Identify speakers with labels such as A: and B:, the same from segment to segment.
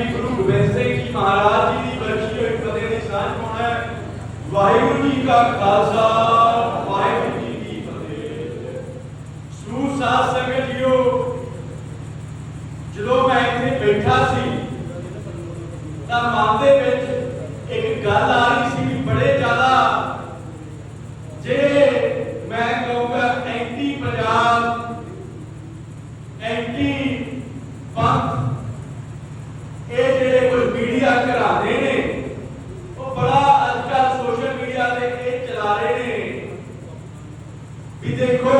A: دی فروغ ویسے کی مہاراج جی دی برکت اور فتح نشان ہونا ہے؟ واحد جی کا خالصہ واحد جی کی فتح۔ سو ساتھ سنگلیو جدو میں اتنے بیٹھا سی ਦੇਖੋ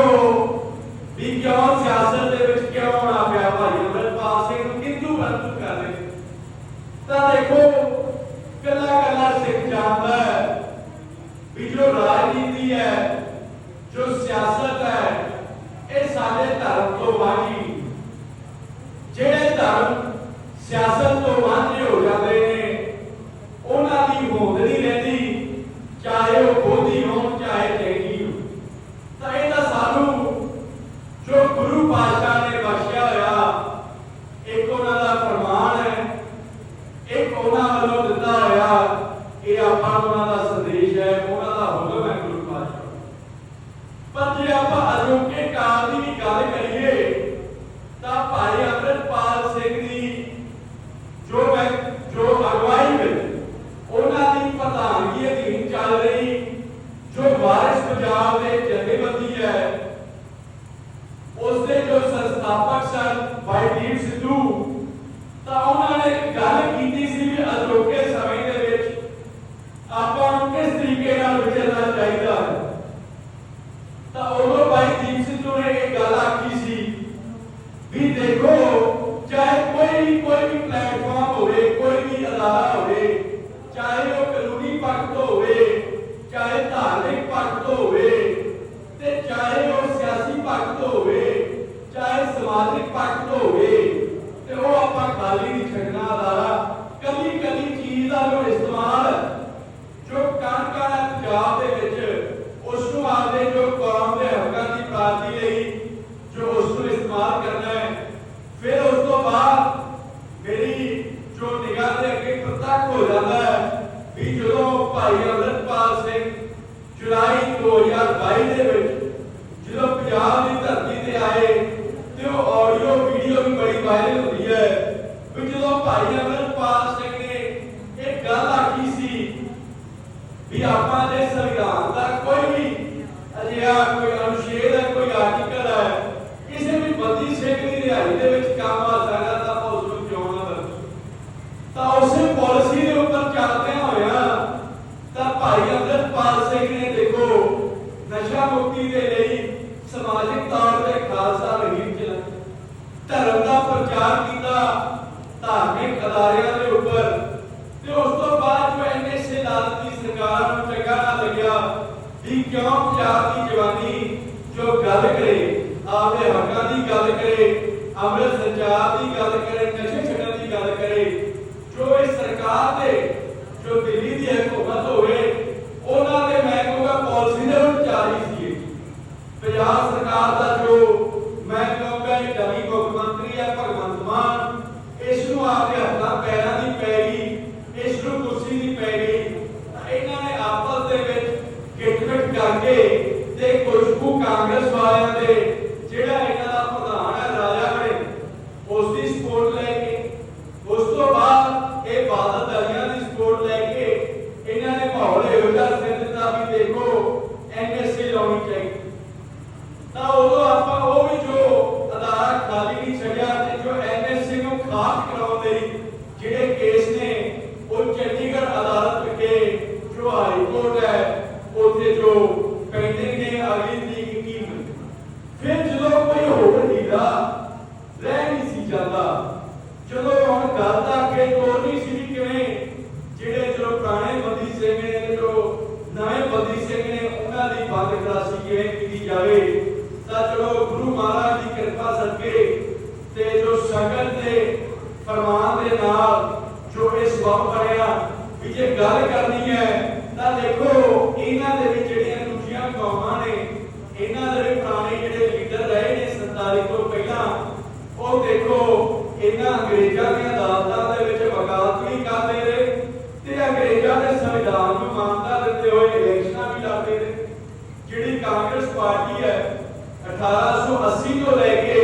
A: ਵੀ ਕਿਉਂ ਸਿਆਸਤ ਦੇ ਵਿੱਚ ਕਿਉਂ ਆਉਣਾ ਪਿਆ ਭਾਈ? ਅਮਰਪਾਲ ਸਿੰਘ ਨੂੰ ਕਿੰਦੂ ਬੰਦੂ ਕਰ ਰਹੇ? ਤਾਂ ਦੇਖੋ, ਕੱਲਾ ਕੱਲਾ ਸਿੱਖ ਜਾਣਦਾ ਵੀ ਜੋ ਰਾਜਨੀਤੀ ਹੈ, ਜੋ ਸਿਆਸਤ ਹੈ, ਇਹ ਸਾਡੇ ਧਰਮ ਤੋਂ ਵਾਂਝੀ। ਜਿਹੜੇ ਧਰਮ ਸਿਆਸਤ ਤੋਂ ਵਾਂਝੇ ਹੋ ਜਾਂਦੇ جو نگاہ دے کے پتک ہو جاتا ہے بھی جدو بھائی امرتپال سنگھ جولائی 2022 دے وچ جدو پنجاب دی دھرتی تے آئے تے او آڈیو ویڈیو بھی بڑی وائرل ہوئی ہے بھی جدو بھائی امرتپال سنگھ نے ایک گل آکی سی بھی آپاں دے سنویدھان دا کوئی بھی اجیا کوئی اداریاں دے اوپر تے اس تو بعد میں نے سے لازمی سرکار نوں چنگا لگیا۔ بھی کیوں پیار دی جوانی جو گل کرے آپ دے حقاں دی گل کرے امرت سنچار دی گل کرے، نشے چھڈن دی گل کرے۔ جو اس سرکار دے، جو دلی دی حکومت ہوئے، انہاں دے محکمہ پالیسی دے جاری سی 50 ਵਾਲਿਆਂ ਦੇ ਜਿਹੜਾ ਇਹਨਾਂ ਦਾ ਪ੍ਰਧਾਨ ਹੈ ਰਾਜਾ ਬਣੇ ਉਸ ਦੀ ਸਪੋਰਟ ਲੈ ਕੇ ਉਸ ਤੋਂ ਬਾਅਦ ਇਹ ਬਾਦਲ ਦਲਿਆਂ ਦੀ ਸਪੋਰਟ ਲੈ ਕੇ ਇਹਨਾਂ ਨੇ ਮਾਹੌਲ ਇਹੋ ਜਿਹਾ ਸਿਰ ਦਿੱਤਾ ਵੀ ਦੇਖੋ ਐਨਐਸਏ ਲਾਉਣੀ ਚਾਹੀਦੀ ਤਾਂ ਉਦੋਂ ਆਪਾਂ ਉਹ ਵੀ ਜੋ ਅਦਾਰਾ ਖਾਲੀ ਨਹੀਂ ਛੱਡਿਆ ਤੇ ਜੋ ਐਨਐਸਏ ਨੂੰ ਖਾਸ ਕਰਾਉਣ ਲਈ ਜਿਹੜੇ ਕੇਸ ਨੇ ਉਹ ਚੰਡੀਗੜ੍ਹ ਅਦਾਲਤ ਵਿਖੇ ਜੋ ਹਾਈ ਕੋਰਟ ਹੈ ਉੱਥੇ ਜੋ ਉਹਨਾਂ ਦੀ ਬੰਦ ਕਰਾਸੀ ਕਿਵੇਂ ਕੀਤੀ ਜਾਵੇ, ਤਾਂ ਚਲੋ ਗੁਰੂ ਮਹਾਰਾਜ ਦੀ ਕਿਰਪਾ ਸਦਕੇ ਤੇ ਜੋ ਸੰਗਤ ਦੇ ਫਰਮਾਨ ਦੇ ਨਾਲ ਜੋ ਇਸ ਵਕਤ ਬਣਿਆ, ਵੀ ਜੇ ਗੱਲ ਕਰਨੀ ਹੈ ਤਾਂ ਦੇਖੋ ਇਹਨਾਂ ਦੇ ਵਿੱਚ ਜਿਹੜੀਆਂ ਦੂਜੀਆਂ ਕੌਮਾਂ ਨੇ ਇਹਨਾਂ ਦੇ ਵੀ ਪੁਰਾਣੇ ਜਿਹੜੇ ਲੀਡਰ ਰਹੇ ਨੇ 47 ਤੋਂ ਪਹਿਲਾਂ ਉਹ ਦੇਖੋ ਇਹਨਾਂ ਅੰਗਰੇਜ਼ਾਂ ਦੀਆਂ ਅਦਾਲਤਾਂ ਦੇ ਵਿੱਚ 1880 ਤੋਂ ਲੈ ਕੇ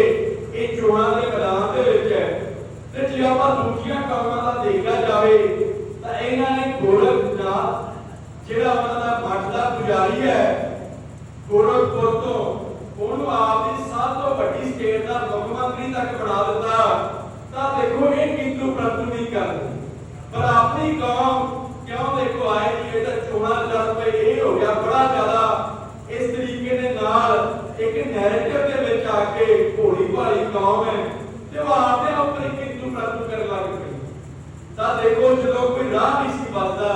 A: ਇਹ ਚੋਣਾਂ ਦੇ ਮੈਦਾਨ ਦੇ ਵਿੱਚ ਹੈ, ਤੇ ਜੇ ਆਪਾਂ ਦੂਜੀਆਂ ਕੌਮਾਂ ਦਾ ਦੇਖਿਆ ਜਾਵੇ, ਤਾਂ ਇਹਨਾਂ ਨੇ ਗੋਰਖਨਾਥ ਜਿਹੜਾ ਉਹਨਾਂ ਦਾ ਮੱਠ ਦਾ ਪੁਜਾਰੀ ਹੈ, ਗੋਰਖਪੁਰ ਤੋਂ ਉਹਨੂੰ ਆਪ ਦੀ ਸਭ ਤੋਂ ਵੱਡੀ ਸਟੇਟ ਦਾ ਮੁੱਖ ਮੰਤਰੀ ਤੱਕ ਬਣਾ ਦਿੱਤਾ। ਤਾਂ ਦੇਖੋ ਇਹ ਕਿੰਤੂ ਪ੍ਰੰਤੂ ਨਹੀਂ ਕਰਦੇ ਪਰ ਆਪਣੀ ਕੌਮ گاؤں میں کہ وہ آتے ہم پر ایک ایک نفرت کر لا کے تا دیکھو جو لوگ کوئی راہ نہیں سی باستا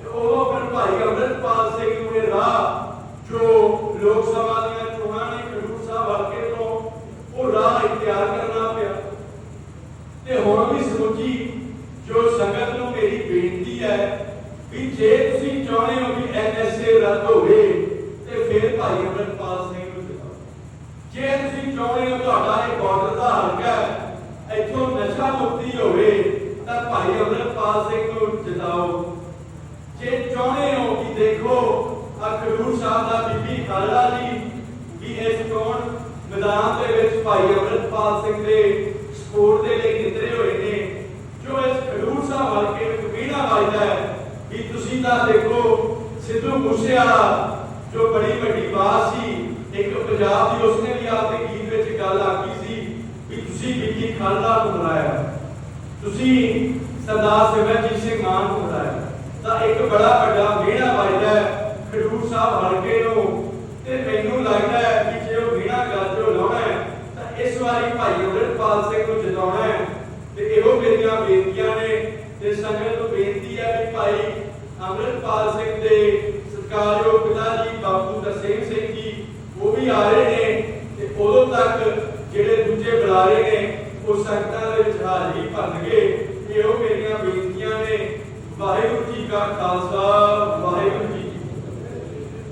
A: کہ وہ اپنے بھائی امرت پال سے کہ انہیں راہ جو لوگ سبھا چوہانے کٹور صاحب واقعے تو وہ راہ اختیار کرنا پیا تے ہوں بھی سمجھی جو سنگت نو میری بےنتی ہے بھی جے تسی چاہنے ہو این ایس اے ہوئے ਬਾਰਡਰ ਦਾ ਹਲਕਾ ਇੱਥੋਂ ਨਸ਼ਾ ਮੁਕਤੀ ਹੋਵੇ ਤਾਂ ਭਾਈ ਅੰਮ੍ਰਿਤਪਾਲ ਸਿੰਘ ਨੂੰ ਜਿਤਾਓ। ਜੇ ਚਾਹੁੰਦੇ ਹੋ ਕਿ ਦੇਖੋ ਆ ਸਾਹਿਬ ਦਾ ਬੀਬੀ ਖਾਲੜਾ ਜੀ ਵੀ ਇਸ ਚੋਣ ਮੈਦਾਨ ਦੇ ਵਿੱਚ ਭਾਈ ਅੰਮ੍ਰਿਤਪਾਲ ਸਿੰਘ ਦੇ ਸਪੋਰਟ ਦੇ ਲਈ ਨਿਤਰੇ ਹੋਏ ਨੇ। ਜੋ ਇਸ ਖਡੂਰ ਸਾਹਿਬ ਹਲਕੇ ਵਿੱਚ ਵੀਣਾ ਵੱਜਦਾ ਹੈ, ਵੀ ਤੁਸੀਂ ਤਾਂ ਦੇਖੋ, ਸਿੱਧੂ ਮੂਸੇਵਾਲਾ ਜੋ ਬੜੀ ਵੱਡੀ ਬਾਤ ਸੀ, ਇੱਕ ਪੰਜਾਬ ਦੀ ਉਸਨੇ ਵੀ ਆਪਦੇ ਗੀਤ ਵਿੱਚ ਗੱਲ ਆਖੀ ਸੀ ਵੀ ਤੁਸੀਂ ਬੀਬੀ ਖਾਲੜਾ ਤੁਸੀਂ ਸਰਦਾਰ ਸਿਮਰਜੀਤ ਸਿੰਘ ਮਾਨ ਨੂੰ ਬਣਾਇਆ ਤਾਂ ਇੱਕ ਬੜਾ ਵੱਡਾ ਵਿਹੜਾ ਵੱਜਦਾ ਹੈ, ਖਡੂਰ ਸਾਹਿਬ ਹਲਕੇ ਨੂੰ ਤੇ ਮੈਨੂੰ ਲੱਗਦਾ ਹੈ ਕਿ ਜੇ ਉਹ ਵਿਹੜਾ ਗੱਲ ਜੋ ਲਾਉਣਾ ਹੈ, ਤਾਂ ਇਸ ਵਾਰੀ ਭਾਈ ਅੰਮ੍ਰਿਤਪਾਲ ਸਿੰਘ ਨੂੰ ਜਿਤਾਉਣਾ ਹੈ। ਤੇ ਇਹੋ ਮੇਰੀਆਂ ਬੇਨਤੀਆਂ ਨੇ, ਤੇ ਸੰਗਤ ਨੂੰ ਬੇਨਤੀ ਹੈ ਕਿ ਭਾਈ ਅੰਮ੍ਰਿਤਪਾਲ ਸਿੰਘ ਦੇ ਸਤਿਕਾਰਯੋਗ ਪਿਤਾ ਜੀ, ਬਾਪੂ ਤਰਸੇਮ ਸਿੰਘ ਜੀ, ਉਹ ਵੀ ਆ ਰਹੇ ਨੇ। ਤੇ ਉਦੋਂ ਤੱਕ ਜਿਹੜੇ ਦੂਜੇ ਬੁਲਾਰੇ ਨੇ ਉਹ ਸੰਗਤਾਂ ਦੇ ਵਿੱਚ ਹਾਜ਼ਰੀ ਭਰਨਗੇ ਇਹ ਉਹ ਮੇਰੀਆਂ ਬੇਨਤੀਆਂ ਨੇ। ਵਾਹਿਗੁਰੂ ਜੀ ਕਾ ਖਾਲਸਾ, ਵਾਹਿਗੁਰੂ